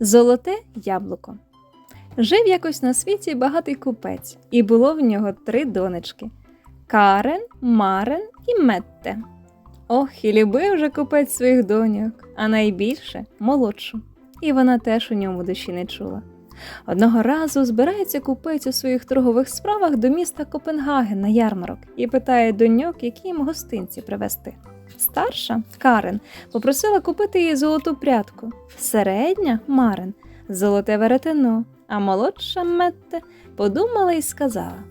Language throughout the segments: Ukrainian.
Золоте яблуко. Жив якось на світі багатий купець, і було в нього три донечки Карен, Марен і Метте. Ох, і любив же купець своїх доньок, а найбільше молодшу. І вона теж у ньому душі не чула. Одного разу збирається купець у своїх торгових справах до міста Копенгаген на ярмарок і питає доньок, які їм гостинці привезти. Старша Карен попросила купити їй золоту прядку, середня Марен золоте веретено, а молодша Метте подумала і сказала: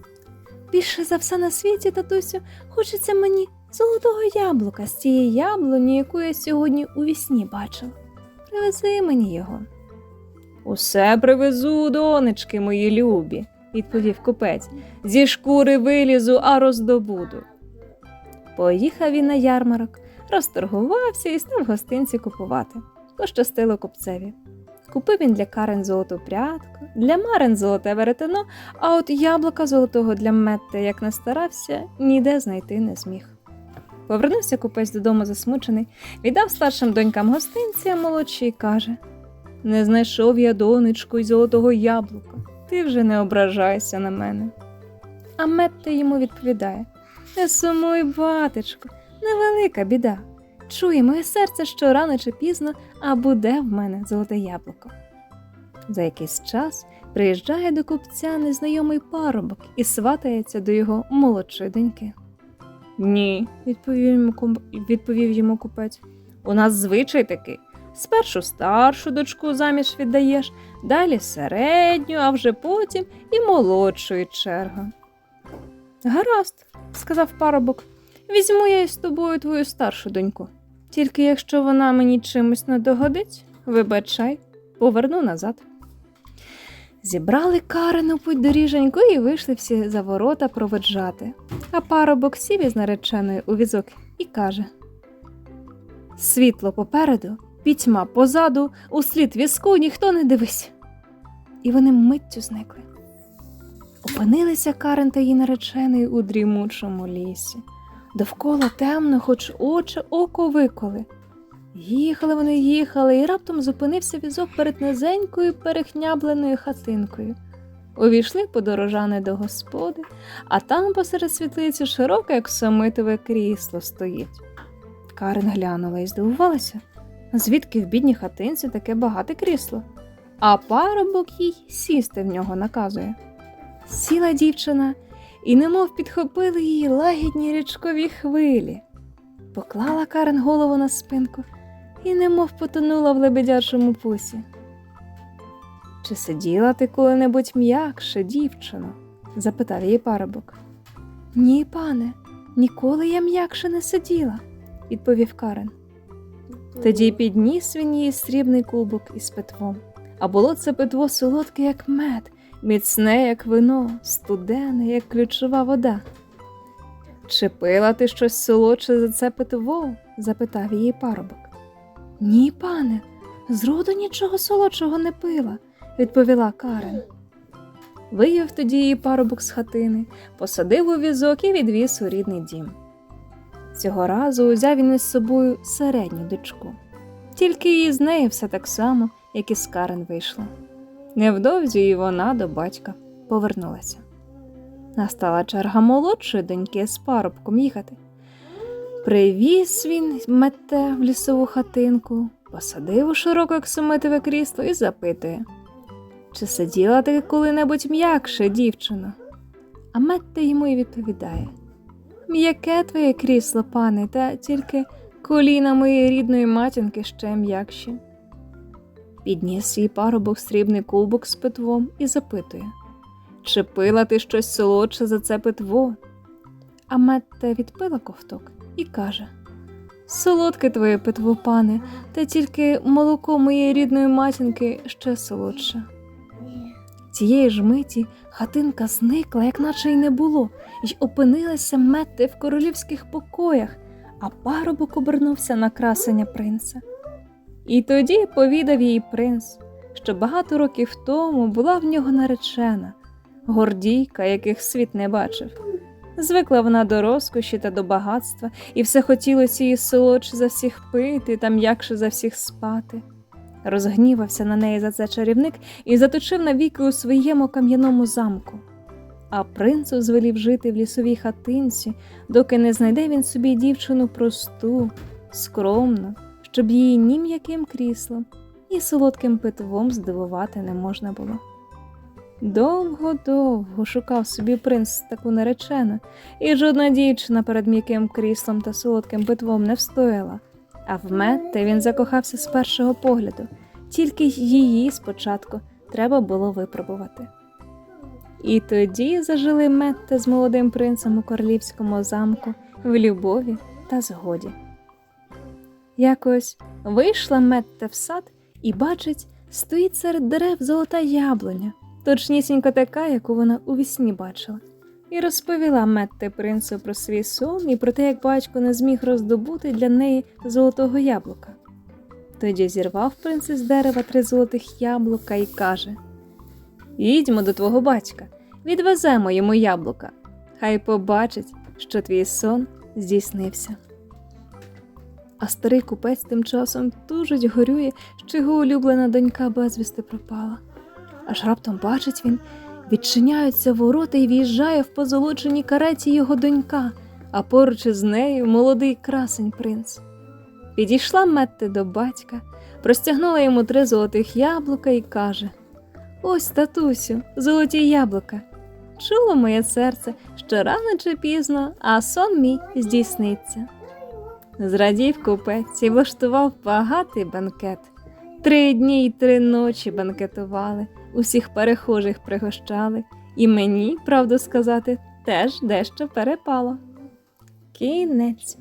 Більше за все на світі, татусю, хочеться мені золотого яблука з тієї яблуні, яку я сьогодні у вісні бачила. Привези мені його. Усе привезу, донечки мої любі, відповів купець. Зі шкури вилізу, а роздобуду. Поїхав він на ярмарок, розторгувався і став гостинці купувати. Пощастило купцеві. Купив він для Карен золоту прядку, для Марен золоте веретено, а от яблука золотого для Метте, як не старався, ніде знайти не зміг. Повернувся купець додому засмучений, віддав старшим донькам гостинці, а молодший каже: Не знайшов я донечку й золотого яблука, ти вже не ображайся на мене. А Метте йому відповідає: Не сумуй, батечко, невелика біда. Чує моє серце, що рано чи пізно, а буде в мене золоте яблуко. За якийсь час приїжджає до купця незнайомий парубок і сватається до його молодшої доньки. Ні, відповів йому, відповів йому купець. У нас звичай такий. Спершу старшу дочку заміж віддаєш, далі середню, а вже потім і молодшої черга. Гаразд, сказав парубок, візьму я із тобою твою старшу доньку. Тільки якщо вона мені чимось не догодить, вибачай, поверну назад. Зібрали Карену путь доріженьку і вийшли всі за ворота проведжати. А парубок сів із нареченою у візок і каже: Світло попереду, пітьма позаду, услід візку ніхто не дивись. І вони миттю зникли. Опинилися Карен та її наречений у дрімучому лісі. Довкола темно, хоч очі око виколи. Їхали вони, їхали, і раптом зупинився візок перед низенькою перехнябленою хатинкою. Увійшли подорожани до господи, а там посеред світлиці широке, як самитове крісло стоїть. Карен глянула і здивувалася, звідки в бідній хатинці таке багате крісло, а парубок їй сісти в нього наказує. Сіла дівчина і немов підхопили її лагідні річкові хвилі. Поклала Карен голову на спинку і немов потонула в лебедячому пусі. Чи сиділа ти коли-небудь м'якше, дівчино? запитав її парубок. Ні, пане, ніколи я м'якше не сиділа, відповів Карен. Тоді підніс він їй срібний кубок із питвом, а було це питво солодке, як мед, міцне, як вино, студене, як ключова вода. Чи пила ти щось солодше за це питво? запитав її парубок. Ні, пане, зроду нічого солодшого не пила, відповіла Карен. Виїв тоді її парубок з хатини, посадив у візок і відвіз у рідний дім. Цього разу узяв він із собою середню дочку, тільки і з нею все так само, як і з Карен вийшло. Невдовзі і вона до батька повернулася. Настала черга молодшої доньки з парубком їхати. Привіз він мете в лісову хатинку, посадив у широке оксамитове крісло і запитує, чи сиділа ти коли-небудь м'якше, дівчино? А Метте йому й відповідає: М'яке твоє крісло, пане, та тільки коліна моєї рідної матінки ще м'якші. Підніс свій парубок срібний кубок з питвом і запитує, чи пила ти щось солодше за це питво? А Метте відпила ковток і каже: Солодке твоє питво, пане, та тільки молоко моєї рідної матінки ще солодше. Цієї ж миті хатинка зникла, як наче й не було, й опинилася Метте в королівських покоях, а парубок обернувся на красення принца. І тоді повідав їй принц, що багато років тому була в нього наречена, гордійка, яких світ не бачив. Звикла вона до розкоші та до багатства, і все хотілося їй солодше за всіх пити та м'якше за всіх спати. Розгнівався на неї за це чарівник і заточив навіки у своєму кам'яному замку. А принцу звелів жити в лісовій хатинці, доки не знайде він собі дівчину просту, скромну, щоб її ні м'яким кріслом, ні солодким питвом здивувати не можна було. Довго-довго шукав собі принц таку наречену, і жодна дівчина перед м'яким кріслом та солодким питвом не встояла, а в Метте він закохався з першого погляду, тільки її спочатку треба було випробувати. І тоді зажили Метте з молодим принцем у королівському замку в любові та згоді. Якось вийшла Метте в сад і бачить, стоїть серед дерев золота яблуня, точнісінько така, яку вона у вісні бачила, і розповіла Метте принцу про свій сон і про те, як батько не зміг роздобути для неї золотого яблука. Тоді зірвав принц із дерева три золотих яблука і каже: Їдьмо до твого батька, відвеземо йому яблука. Хай побачить, що твій сон здійснився. А старий купець тим часом тужить горює, що його улюблена донька безвісти пропала. Аж раптом бачить він, відчиняються ворота і в'їжджає в позолоченій кареті його донька, а поруч із нею молодий красень принц. Підійшла Метте до батька, простягнула йому три золотих яблука і каже: Ось, татусю, золоті яблука. Чуло моє серце, що рано чи пізно, а сон мій здійсниться. Зрадів купець і влаштував багатий банкет. Три дні й три ночі банкетували, усіх перехожих пригощали, і мені, правду сказати, теж дещо перепало. Кінець.